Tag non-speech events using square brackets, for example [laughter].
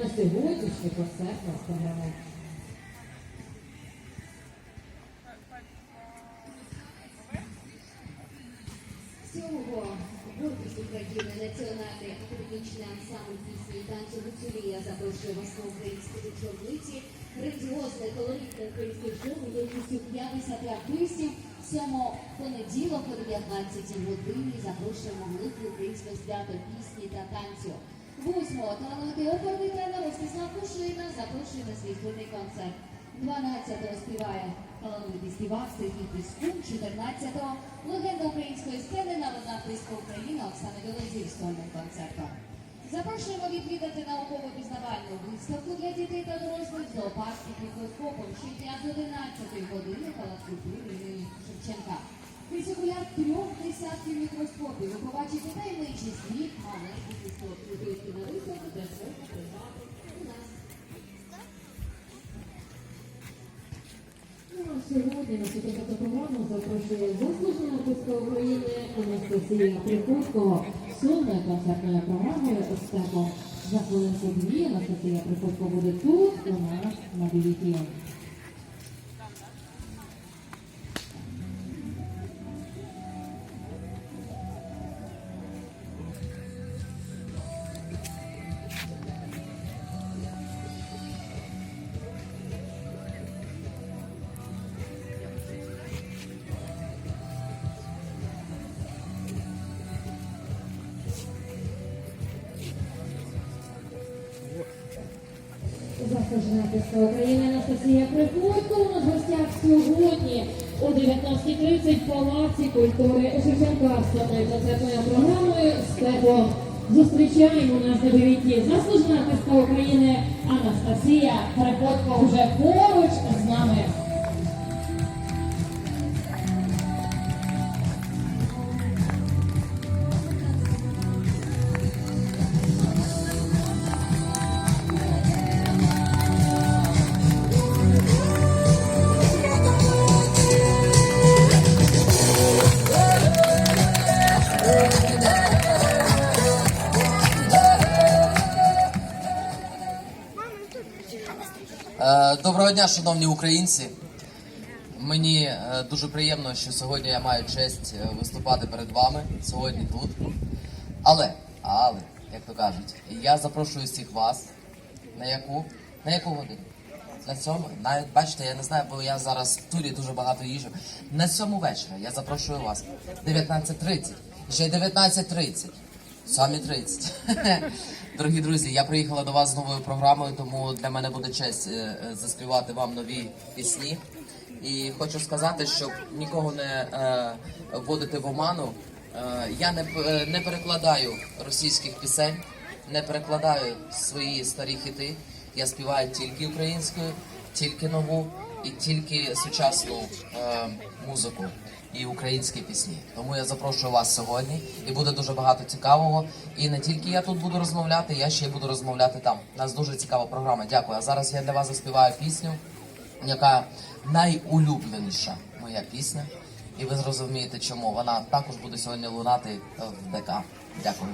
на сьогоднішню концертну програму. Цього гордість України національний академічний ансамбль пісні і танцю Гуцулія запрошує вас на українські вечорниці. Грандіозне колоритне українське шоу кількістю 50 артистів. Сьомо понеділок о 19 годині запрошуємо велике українське свято пісні та танцю. Восьмого талановитий оперний тренер Ростислав Кушина запрошує на свій хвильний концерт. 12-го співає талановитий співак Сергій Піскун, 14-го легенда української сцени народна артистка України Оксана Білозір сольним концертом. Запрошуємо відвідати науково-пізнавальну виставку для дітей та дорослих з зоопарків мікроскопом щодня з 11 години палац культури Шевченка. Крізь окуляр трьох десятків мікроскопів ви сьогодні на цю програму запрошує заслужена артистка України Анастасія Приходько. Сьогодні концертною програмою «Естепо». За хвилинку дві Анастасія Приходько буде тут, у нас на BBT. Заслужена артистка України Анастасія Приходько у нас гостях сьогодні о 19.30 в Палаці культури Шевченка з концертною програмою «Степо». Зустрічаємо нас на дев'яті. Заслужена артистка України Анастасія Приходько вже поруч з нами. Доброго дня, шановні українці. Мені е, дуже приємно, що сьогодні я маю честь е, виступати перед вами сьогодні тут. Але, але, як то кажуть, я запрошую всіх вас на яку? На яку годину? На сьому? Навіть бачите, я не знаю, бо я зараз в турі дуже багато їжу. На сьому вечора я запрошую вас. 19.30. Ще й 19.30. Самі 30. [laughs] Дорогі друзі, я приїхала до вас з новою програмою, тому для мене буде честь е, е, заспівати вам нові пісні. І хочу сказати, щоб нікого не е, вводити в оману. Я не, не перекладаю російських пісень, не перекладаю свої старі хіти. Я співаю тільки українською, тільки нову і тільки сучасну е, музику і українські пісні. Тому я запрошую вас сьогодні, і буде дуже багато цікавого. І не тільки я тут буду розмовляти, я ще буду розмовляти там. У нас дуже цікава програма. Дякую. А зараз я для вас заспіваю пісню, яка найулюбленіша моя пісня. І ви зрозумієте, чому вона також буде сьогодні лунати в ДК. Дякую.